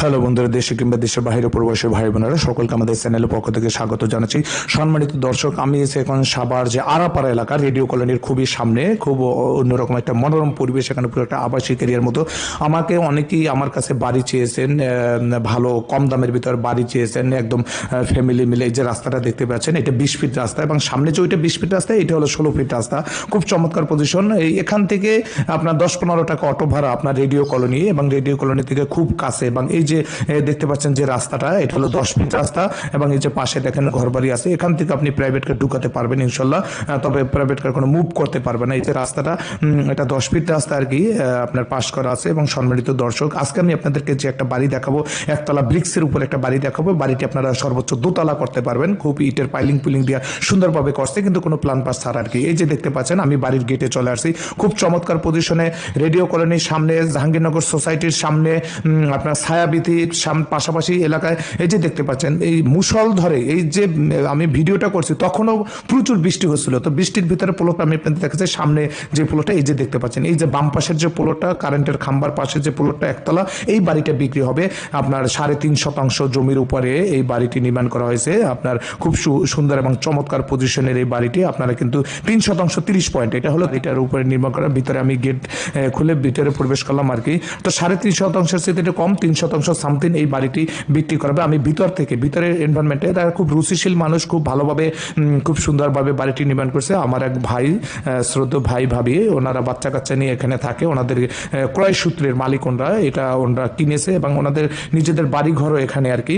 Hello বন্ধুরা, দেশে কিংবা দেশের বাইরে প্রবাসী ভাই বোনেরা, সকলকে আমাদের চ্যানেলের পক্ষ থেকে স্বাগত জানাচ্ছি। সম্মানিত দর্শক, আমি এসে এখন সাবার যে আরাপাড়া এলাকা রেডিও কলোনির খুবই সামনে, খুব অন্যরকম একটা মনোরম পরিবেশ, এখানে পুরো একটা আবাসিক এরিয়ার মতো। আমাকে অনেকেই আমার কাছে বাড়ি চেয়েছেন ভালো কম দামের ভিতর বাড়ি চেয়েছেন, একদম ফ্যামিলি মিলে এই যে রাস্তাটা দেখতে পাচ্ছেন, এটা বিশ ফিট রাস্তা এবং সামনে যে ওইটা বিশ ফিট রাস্তা, এটা হলো ষোলো ফিট রাস্তা। খুব চমৎকার পজিশন এই এখান থেকে আপনার দশ পনেরো টাকা অটো ভাড়া আপনার রেডিও কলোনি এবং রেডিও কলোনি থেকে খুব কাছে এবং এই যে দেখতে পাচ্ছেন যে রাস্তাটা, এটা হলো দশ ফিট রাস্তা, এবং এই যে পাশে দেখেন ঘর বাড়ি আছে, এখান থেকে আপনি প্রাইভেট কার ঢুকাতে পারবেন ইনশাল্লাহ। তবে প্রাইভেট কার কোনো মুভ করতে পারবে না। এই যে রাস্তাটা এটা দশ ফিট রাস্তা আর কি আপনার পাশ করা আছে, এবং সম্মানিত দর্শক, আজকে আমি আপনাদেরকে যে একটা বাড়ি দেখাবো, একতলা ব্রিক্সের উপর একটা বাড়ি দেখাবো। বাড়িটি আপনারা সর্বোচ্চ দোতলা করতে পারবেন, খুব ইটের পাইলিং পুলিং দিয়ে সুন্দরভাবে করছে, কিন্তু কোনো প্ল্যান পাস ছাড়া আর কি। এই যে দেখতে পাচ্ছেন, আমি বাড়ির গেটে চলে আসছি। খুব চমৎকার পজিশনে রেডিও কলোনির সামনে, জাহাঙ্গীরনগর সোসাইটির সামনে আপনার ছায়াবিথির সাম, পাশাপাশি এলাকায় এই যে দেখতে পাচ্ছেন, এই মুসল ধরে, এই যে, আমি ভিডিওটা করছি, তখনও প্রচুর বৃষ্টি হচ্ছিল। তো বৃষ্টির ভিতরে পোলোটা আমি আপনাদের দেখাচ্ছি, সামনে যে পোলোটা, এই যে দেখতে পাচ্ছেন, এই যে বাম পাশের যে পোলোটা, কারেন্টের খাম্বার পাশে যে পোলোটা একতলা, এই বাড়িটা বিক্রি হবে আপনার সাড়ে তিন শতাংশ জমির উপরে এই বাড়িটি নির্মাণ করা হয়েছে। আপনার খুব সুন্দর এবং চমৎকার পজিশনের এই বাড়িটি, আপনারা কিন্তু তিন শতাংশ, তিরিশ পয়েন্ট, এটা হলো এটার উপরে নির্মাণ করা, ভিতরে আমি গেট খুলে ভিতরে প্রবেশ করলাম আর কি। তো সাড়ে তিন শতাংশের চেয়ে এটা কম, তিন শতাংশ সামথিং এই বাড়িটি বিক্রি করবে আমি ভিতর থেকে, ভিতরের এনভায়রনমেন্টে তারা খুব রুচিশীল মানুষ, খুব ভালোভাবে খুব সুন্দরভাবে বাড়িটি নির্মাণ করছে। আমার এক ভাই শ্রদ্ধ ভাই ভাবি, ওনারা বাচ্চা কাচ্চা নিয়ে এখানে থাকে। ওনাদের ক্রয় সূত্রের মালিক ওনরা, এটা ওনারা কিনেছে এবং ওনাদের নিজেদের বাড়ি ঘরও এখানে আর কি।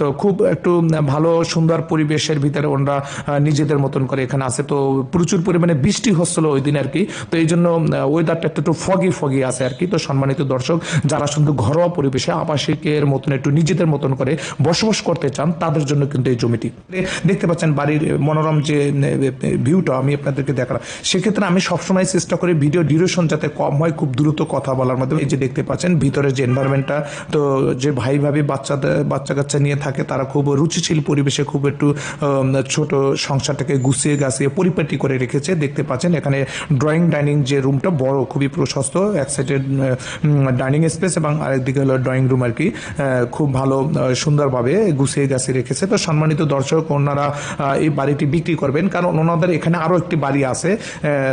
তো খুব একটু ভালো, সুন্দর পরিবেশের ভিতরে ওনারা নিজেদের মতন করে এখানে আছে। তো প্রচুর পরিমাণে বৃষ্টি হচ্ছিল ওই দিন আর কি। তো এই জন্য ওয়েদারটা একটু একটু ফগি ফগি আছে আর কি। তো সম্মানিত দর্শক, যারা শুধু ঘরোয়া পরিবেশে আবাসিকের মতন একটু নিজেদের মতন করে বসবাস করতে চান, তাদের জন্য কিন্তু এই জমিটি। দেখতে পাচ্ছেন বাড়ির মনোরম যে ভিউটা আমি আপনাদেরকে দেখালাম। সেক্ষেত্রে আমি সবসময় চেষ্টা করি ভিডিও ডিউরেশন যাতে কম হয়, খুব দ্রুত কথা বলার মাধ্যমে। এই যে দেখতে পাচ্ছেন, ভিতরে যে এনভায়রনমেন্টটা তো যে ভাই, ভাবি, বাচ্চাদের বাচ্চা কাচ্চা নিয়ে থাকে, তারা খুব রুচিশীল পরিবেশে খুব একটু ছোট সংসারটাকে গুছিয়ে, গাছিয়ে পরিপাটি করে রেখেছে। দেখতে পাচ্ছেন, এখানে ড্রয়িং ডাইনিং যে রুমটা বড়, খুবই প্রশস্ত। এক সাইডে ডাইনিং স্পেস এবং আরেকদিকে হলো ড্রয়িং রুম আর কি খুব ভালো সুন্দরভাবে গুছিয়ে গাছিয়ে রেখেছে। তো সম্মানিত দর্শক, ওনারা এই বাড়িটি বিক্রি করবেন। কারণ ওনাদের এখানে আরও একটি বাড়ি আছে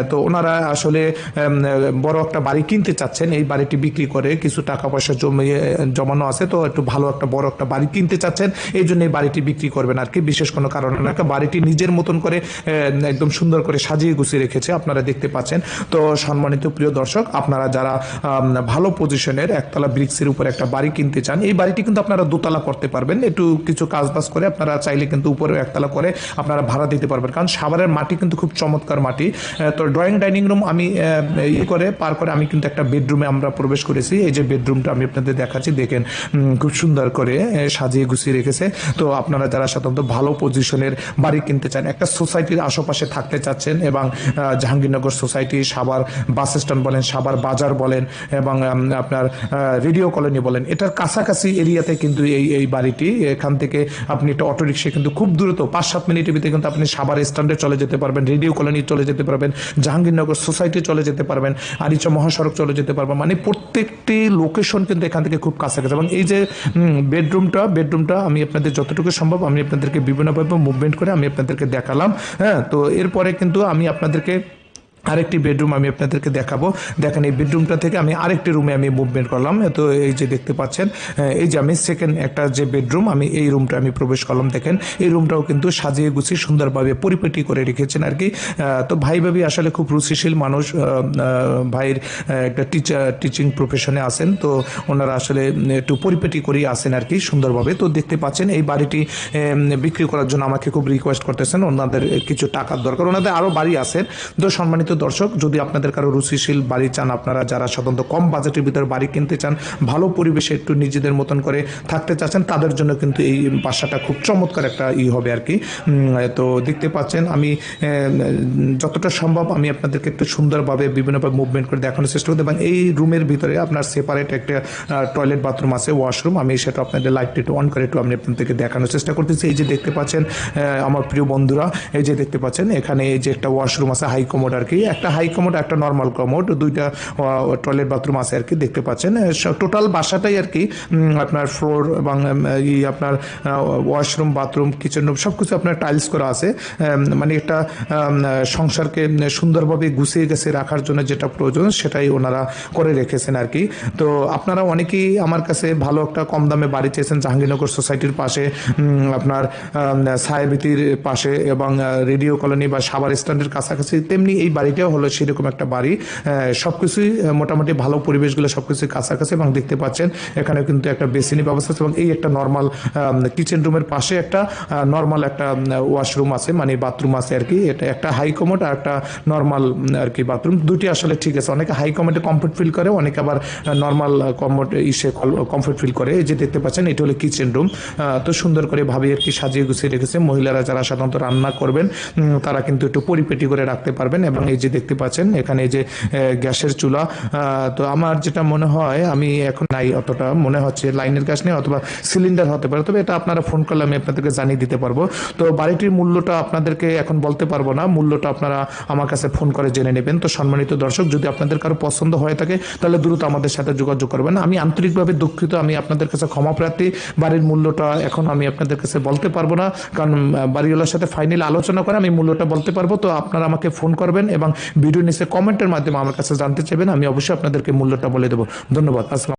তো ওনারা আসলে বড় একটা বাড়ি কিনতে চাচ্ছেন। এই বাড়িটি বিক্রি করে কিছু টাকা পয়সা জমিয়ে, জমানো আছে, তো একটু ভালো একটা, বড় একটা বাড়ি কিনতে চাচ্ছেন। এই জন্য এই বাড়িটি বিক্রি করবেন আর কি, বিশেষ কোনো কারণ না। বাড়িটি নিজের মতন করে একদম সুন্দর করে সাজিয়ে গুছিয়ে রেখেছে, আপনারা দেখতে পাচ্ছেন। তো সম্মানিত প্রিয় দর্শক, আপনারা যারা ভালো পজিশনের একতলা ব্রিক্সের উপর একটা বাড়ি কিনতে চান, এই বাড়িটি কিন্তু আপনারা দোতলা করতে পারবেন। একটু কিছু কাজ বাজ করে আপনারা চাইলে কিন্তু উপরে একতলা করে আপনারা ভাড়া দিতে পারবেন। কারণ সাভারের মাটি কিন্তু খুব চমৎকার মাটি। তো ড্রয়িং ডাইনিং রুম আমি ইয়ে করে, পার করে আমি কিন্তু একটা বেডরুমে আমরা প্রবেশ করেছি। এই যে বেডরুমটা আমি আপনাদের দেখাচ্ছি, দেখেন খুব সুন্দর করে সাজিয়ে গুছিয়ে রেখেছে। তো আপনারা যারা সাধারণত ভালো পজিশনের বাড়ি কিনতে চান, একটা সোসাইটির আশেপাশে থাকতে চাচ্ছেন এবং Jahangirnagar society Savar bus stand বলেন, সাভার বাজার বলেন এবং আপনার রেডিও কলোনি বলেন এটার কাছাকাছি এরিয়াতে কিন্তু এই এই বাড়িটি। এখান থেকে আপনি একটা অটো রিক্সা কিন্তু খুব দ্রুত পাঁচ সাত মিনিটের ভিতরে কিন্তু আপনি সাবার স্ট্যান্ডে চলে যেতে পারবেন, রেডিও কলোনি চলে যেতে পারবেন, জাহাঙ্গীরনগর সোসাইটি চলে যেতে পারবেন, আরিচা মহাসড়ক চলে যেতে পারবেন মানে প্রত্যেকটি লোকেশন কিন্তু এখান থেকে খুব কাছাকাছি। এবং এই যে বেডরুমটা বেডরুমটা আমি আপনাদের যতটুকু সম্ভব আমি আপনাদেরকে বিভিন্নভাবে মুভমেন্ট করে আমি আপনাদেরকে দেখালাম হ্যাঁ? তো এরপরে কিন্তু আমি আপনাদেরকে আরেকটি বেডরুম আমি আপনাদেরকে দেখাবো। দেখেন, এই বেডরুমটা থেকে আমি আরেকটি রুমে আমি মুভমেন্ট করলাম। তো এই যে দেখতে পাচ্ছেন এই যে আমি সেকেন্ড একটা যে বেডরুম, আমি এই রুমটা আমি প্রবেশ করলাম। দেখেন, এই রুমটাও কিন্তু সাজিয়ে গুছিয়ে সুন্দরভাবে পরিপাটি করে রেখেছেন আর কি। তো ভাই ভাবি আসলে খুব রুচিশীল মানুষ ভাইয়ের একটা টিচার টিচিং প্রফেশনে আছেন। তো ওনারা আসলে একটু পরিপাটি করেই আসেন আর কি সুন্দরভাবে। তো দেখতে পাচ্ছেন, এই বাড়িটি বিক্রি করার জন্য আমাকে খুব রিকোয়েস্ট করতেছেন। ওনাদের কিছু টাকার দরকার। ওনাদের আরও বাড়ি আছেন তো সম্মানিত দর্শক, যদি আপনাদের কারও রুচিশীল বাড়ি চান, আপনারা যারা সাধারণত কম বাজেটের ভিতরে বাড়ি কিনতে চান, ভালো পরিবেশে একটু নিজেদের মতন করে থাকতে চাচ্ছেন, তাদের জন্য কিন্তু এই বাসাটা খুব চমৎকার একটা ই হবে আর কি। তো দেখতে পাচ্ছেন, আমি যতটা সম্ভব আমি আপনাদেরকে একটু সুন্দরভাবে বিভিন্নভাবে মুভমেন্ট করে দেখানোর চেষ্টা করতে এবং এই রুমের ভিতরে আপনার সেপারেট একটা টয়লেট বাথরুম আছে ওয়াশরুম আমি সেটা আপনাদের লাইটটা একটু অন করে একটু আমি আপনাদেরকে দেখানোর চেষ্টা করতেছি। এই যে দেখতে পাচ্ছেন আমার প্রিয় বন্ধুরা, এই যে দেখতে পাচ্ছেন, এখানে এই যে একটা ওয়াশরুম আছে হাই কমোড আর কি। একটা হাই কমোড একটা নর্মাল কমোড দুইটা টয়লেট বাথরুম আছে আর কি দেখতে পাচ্ছেন। টোটাল বাসাটাই আর কি আপনার ফ্লোর এবং আপনার ওয়াশরুম বাথরুম কিচেন রুম সব কিছু আপনার টাইলস করা আছে। মানে একটা সংসারকে সুন্দরভাবে গুছিয়ে গেছে রাখার জন্য যেটা প্রয়োজন, সেটাই ওনারা করে রেখেছেন আর কি তো আপনারা অনেকেই আমার কাছে ভালো একটা কম দামে বাড়ি চেয়েছেন জাহাঙ্গীরনগর সোসাইটির পাশে আপনার সাহেবিতির পাশে এবং রেডিও কলোনি বা সাভার স্ট্যান্ডের কাছাকাছি, তেমনি এই বাড়িটাও হলো সেরকম একটা বাড়ি। সব কিছুই মোটামুটি ভালো পরিবেশগুলো সব কিছুই কাছাকাছি এবং দেখতে পাচ্ছেন এখানে কিন্তু একটা বেসিনি ব্যবস্থা আছে এবং এই একটা নর্মাল কিচেন রুমের পাশে একটা নর্মাল একটা ওয়াশরুম আছে মানে বাথরুম আছে আর কি। এটা একটা হাই কমোড আর একটা নর্মাল আর কি বাথরুম দুটি আসলে ঠিক আছে। অনেকে হাই কমোডে কমফোর্ট ফিল করে, অনেকে আবার নর্মাল কমোড ইসে কমফোর্ট ফিল করে। এই যে দেখতে পাচ্ছেন, এটা হলো কিচেন রুম তো সুন্দর করে ভাবে আর কি সাজিয়ে গুছিয়ে রেখেছে। মহিলারা যারা সাধারণত রান্না করবেন তারা কিন্তু একটু পরিপেটি করে রাখতে পারবেন এবং এই যে দেখতে পাচ্ছেন, এখানে যে গ্যাসের চুলা তো আমার যেটা মনে হয়, আমি এখন নাই অতটা, মনে হচ্ছে লাইনের গ্যাস নেই অথবা সিলিন্ডার হতে পারে। তবে এটা আপনারা ফোন করলে আমি আপনাদেরকে জানিয়ে দিতে পারব। তো বাড়িটির মূল্যটা আপনাদেরকে এখন বলতে পারব না, মূল্যটা আপনারা আমার কাছে ফোন করে জেনে নেবেন। তো সম্মানিত দর্শক, যদি আপনাদের কারও পছন্দ হয়ে থাকে, তাহলে দ্রুত আমাদের সাথে যোগাযোগ করবেন। আমি আন্তরিকভাবে দুঃখিত, আমি আপনাদের কাছে ক্ষমা প্রার্থী। বাড়ির মূল্যটা এখন আমি আপনাদের কাছে বলতে পারব না, কারণ বাড়িওয়ালার সাথে ফাইনাল আলোচনা করে আমি মূল্যটা বলতে পারব। তো আপনারা আমাকে ফোন করবেন এবং ভিডিও নিচে কমেন্টের মাধ্যমে আমার কাছে জানতে চাইবেন, আমি অবশ্যই আপনাদেরকে মূল্যটা বলে দেবো। ধন্যবাদ, আসসালাম